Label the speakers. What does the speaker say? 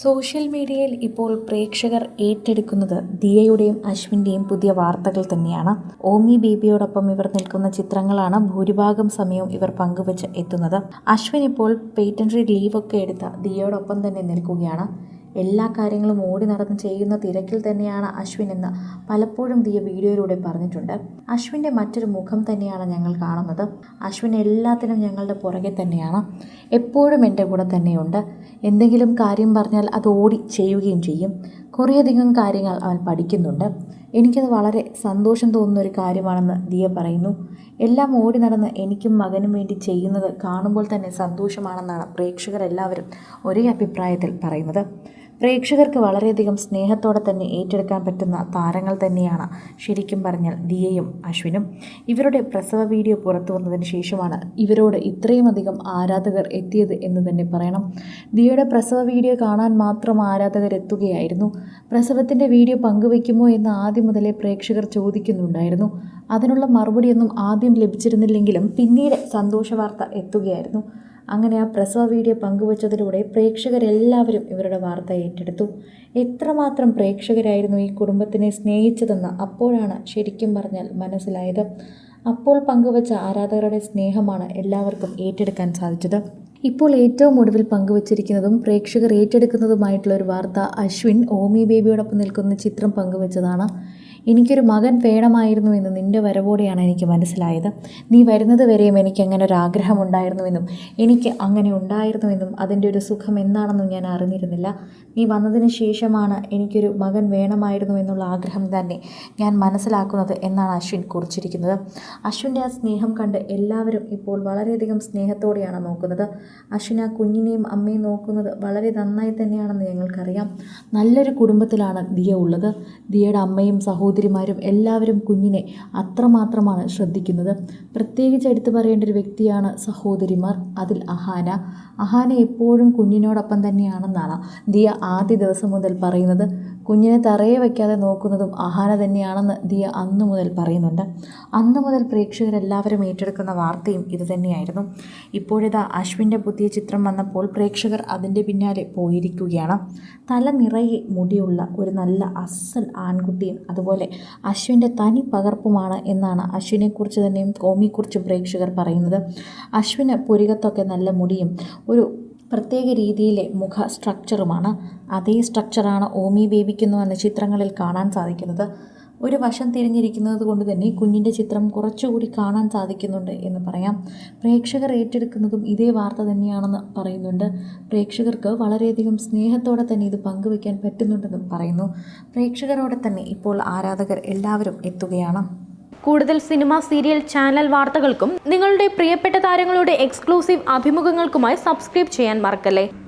Speaker 1: Social മീഡിയയിൽ ഇപ്പോൾ പ്രേക്ഷകർ ഏറ്റെടുക്കുന്നത് ദിയയുടെയും അശ്വിന്റെയും പുതിയ വാർത്തകൾ തന്നെയാണ്. ഓമി ബേബിയോടൊപ്പം ഇവർ നിൽക്കുന്ന ചിത്രങ്ങളാണ് ഭൂരിഭാഗം സമയവും ഇവർ പങ്കുവച്ച് എത്തുന്നത്. അശ്വിൻ ഇപ്പോൾ പേറ്റൻറി ലീവൊക്കെ എടുത്ത ദിയയോടൊപ്പം തന്നെ നിൽക്കുകയാണ്. എല്ലാ കാര്യങ്ങളും ഓടി നടന്ന് ചെയ്യുന്ന തിരക്കിൽ തന്നെയാണ് അശ്വിൻ എന്ന് പലപ്പോഴും ദിയ വീഡിയോയിലൂടെ പറഞ്ഞിട്ടുണ്ട്. അശ്വിന്റെ മറ്റൊരു മുഖം തന്നെയാണ് ഞങ്ങൾ കാണുന്നത്. അശ്വിൻ എല്ലാത്തിനും ഞങ്ങളുടെ പുറകെ തന്നെയാണ്. എപ്പോഴും എന്റെ കൂടെ തന്നെയുണ്ട്. എന്തെങ്കിലും കാര്യം പറഞ്ഞാൽ അത് ഓടി ചെയ്യുകയും ചെയ്യും. കുറേയധികം കാര്യങ്ങൾ അവൻ പഠിക്കുന്നുണ്ട്. എനിക്കത് വളരെ സന്തോഷം തോന്നുന്ന ഒരു കാര്യമാണെന്ന് ദിയ പറയുന്നു. എല്ലാം ഓടി നടന്ന് എനിക്കും മകനും വേണ്ടി ചെയ്യുന്നത് കാണുമ്പോൾ തന്നെ സന്തോഷമാണെന്നാണ് പ്രേക്ഷകരെല്ലാവരും ഒരേ അഭിപ്രായത്തിൽ പറയുന്നത്. പ്രേക്ഷകർക്ക് വളരെയധികം സ്നേഹത്തോടെ തന്നെ ഏറ്റെടുക്കാൻ പറ്റുന്ന താരങ്ങൾ തന്നെയാണ് ശരിക്കും പറഞ്ഞാൽ ദിയയും അശ്വിനും. ഇവരുടെ പ്രസവ വീഡിയോ പുറത്തു വന്നതിന് ശേഷമാണ് ഇവരോട് ഇത്രയുമധികം ആരാധകർ എത്തിയത് എന്ന് തന്നെ പറയണം. ദിയയുടെ പ്രസവ വീഡിയോ കാണാൻ മാത്രം ആരാധകർ എത്തുകയായിരുന്നു. പ്രസവത്തിന്റെ വീഡിയോ പങ്കുവെക്കുമോ എന്ന് ആദ്യം മുതലേ പ്രേക്ഷകർ ചോദിക്കുന്നുണ്ടായിരുന്നു. അതിനുള്ള മറുപടിയൊന്നും ആദ്യം ലഭിച്ചിരുന്നില്ലെങ്കിലും പിന്നീട് സന്തോഷവാർത്ത എത്തുകയായിരുന്നു. അങ്ങനെ ആ പ്രസവ വീഡിയോ പങ്കുവച്ചതിലൂടെ പ്രേക്ഷകരെല്ലാവരും ഇവരുടെ വാർത്ത ഏറ്റെടുത്തു. എത്രമാത്രം പ്രേക്ഷകരായിരുന്നു ഈ കുടുംബത്തിനെ സ്നേഹിച്ചതെന്ന് അപ്പോഴാണ് ശരിക്കും പറഞ്ഞാൽ മനസ്സിലായത്. അപ്പോൾ പങ്കുവച്ച ആരാധകരുടെ സ്നേഹമാണ് എല്ലാവർക്കും ഏറ്റെടുക്കാൻ സാധിച്ചത്. ഇപ്പോൾ ഏറ്റവും ഒടുവിൽ പങ്കുവച്ചിരിക്കുന്നതും പ്രേക്ഷകർ ഏറ്റെടുക്കുന്നതുമായിട്ടുള്ള ഒരു വാർത്ത അശ്വിൻ ഓമി ബേബിയോടൊപ്പം നിൽക്കുന്ന ചിത്രം പങ്കുവച്ചതാണ്. എനിക്കൊരു മകൻ വേണമായിരുന്നു എന്ന് നിന്റെ വരവോടെയാണ് എനിക്ക് മനസ്സിലായത്. നീ വരുന്നത് വരെയും എനിക്ക് അങ്ങനെ ഒരു ആഗ്രഹമുണ്ടായിരുന്നുവെന്നും എനിക്ക് അങ്ങനെ ഉണ്ടായിരുന്നുവെന്നും അതിന്റെ ഒരു സുഖം എന്താണെന്നും ഞാൻ അറിഞ്ഞിരുന്നില്ല. നീ വന്നതിന് ശേഷമാണ് എനിക്കൊരു മകൻ വേണമായിരുന്നു എന്നുള്ള ആഗ്രഹം തന്നെ ഞാൻ മനസ്സിലാക്കുന്നത് എന്നാണ് അശ്വിൻ കുറിച്ചിരിക്കുന്നത്. അശ്വിന്റെ ആ സ്നേഹം കണ്ട് എല്ലാവരും ഇപ്പോൾ വളരെയധികം സ്നേഹത്തോടെയാണ് നോക്കുന്നത്. അശ്വിൻ ആ കുഞ്ഞിനെയും അമ്മയും നോക്കുന്നത് വളരെ നന്നായി തന്നെയാണെന്ന് ഞങ്ങൾക്കറിയാം. നല്ലൊരു കുടുംബത്തിലാണ് ദിയ ഉള്ളത്. ദിയയുടെ അമ്മയും സഹോദരിമാരും എല്ലാവരും കുഞ്ഞിനെ അത്രമാത്രമാണ് ശ്രദ്ധിക്കുന്നത്. പ്രത്യേകിച്ച് എടുത്തു പറയേണ്ട ഒരു വ്യക്തിയാണ് സഹോദരിമാർ അതിൽ അഹാന. അഹാന എപ്പോഴും കുഞ്ഞിനോടൊപ്പം തന്നെയാണെന്നാണ് ദിയ ആദ്യ ദിവസം മുതൽ പറയുന്നത്. കുഞ്ഞിനെ തറയെ വയ്ക്കാതെ നോക്കുന്നതും അഹാന തന്നെയാണെന്ന് ദിയ അന്നു മുതൽ പറയുന്നുണ്ട്. അന്നു മുതൽ പ്രേക്ഷകരെല്ലാവരും ഏറ്റെടുക്കുന്ന വാർത്തയും ഇത് തന്നെയായിരുന്നു. ഇപ്പോഴിതാ അശ്വിന്റെ പുതിയ ചിത്രം വന്നപ്പോൾ പ്രേക്ഷകർ അതിന്റെ പിന്നാലെ പോയിരിക്കുകയാണ്. തല നിറയെ മുടിയുള്ള ഒരു നല്ല അസൽ ആൺകുട്ടിയും അതുപോലെ അശ്വിന്റെ തനി പകർപ്പുമാണ് എന്നാണ് അശ്വിനെക്കുറിച്ച് തന്നെയും കോമിയെക്കുറിച്ച് പ്രേക്ഷകർ പറയുന്നത്. അശ്വിന് പുരികത്തൊക്കെ നല്ല മുടിയും ഒരു പ്രത്യേക രീതിയിലെ മുഖ സ്ട്രക്ചറുമാണ് അതേ സ്ട്രക്ചറാണ് ഓമി ബേബിക്കുന്നു എന്ന ചിത്രങ്ങളിൽ കാണാൻ സാധിക്കുന്നത്. ഒരു വശം തിരിഞ്ഞിരിക്കുന്നത് കൊണ്ട് തന്നെ കുഞ്ഞിന്റെ ചിത്രം കുറച്ചുകൂടി കാണാൻ സാധിക്കുന്നുണ്ട് എന്ന് പറയാം. പ്രേക്ഷകർ ഏറ്റെടുക്കുന്നതും ഇതേ വാർത്ത തന്നെയാണെന്ന് പറയുന്നുണ്ട്. പ്രേക്ഷകർക്ക് വളരെയധികം സ്നേഹത്തോടെ തന്നെ ഇത് പങ്കുവയ്ക്കാൻ പറ്റുന്നുണ്ടെന്നും പറയുന്നു. പ്രേക്ഷകരോടെ തന്നെ ഇപ്പോൾ ആരാധകർ എല്ലാവരും എത്തുകയാണ്.
Speaker 2: കൂടുതൽ സിനിമ സീരിയൽ ചാനൽ വാർത്തകൾക്കും നിങ്ങളുടെ പ്രിയപ്പെട്ട താരങ്ങളുടെ എക്സ്ക്ലൂസീവ് അഭിമുഖങ്ങൾക്കുമായി സബ്സ്ക്രൈബ് ചെയ്യാൻ മറക്കല്ലേ?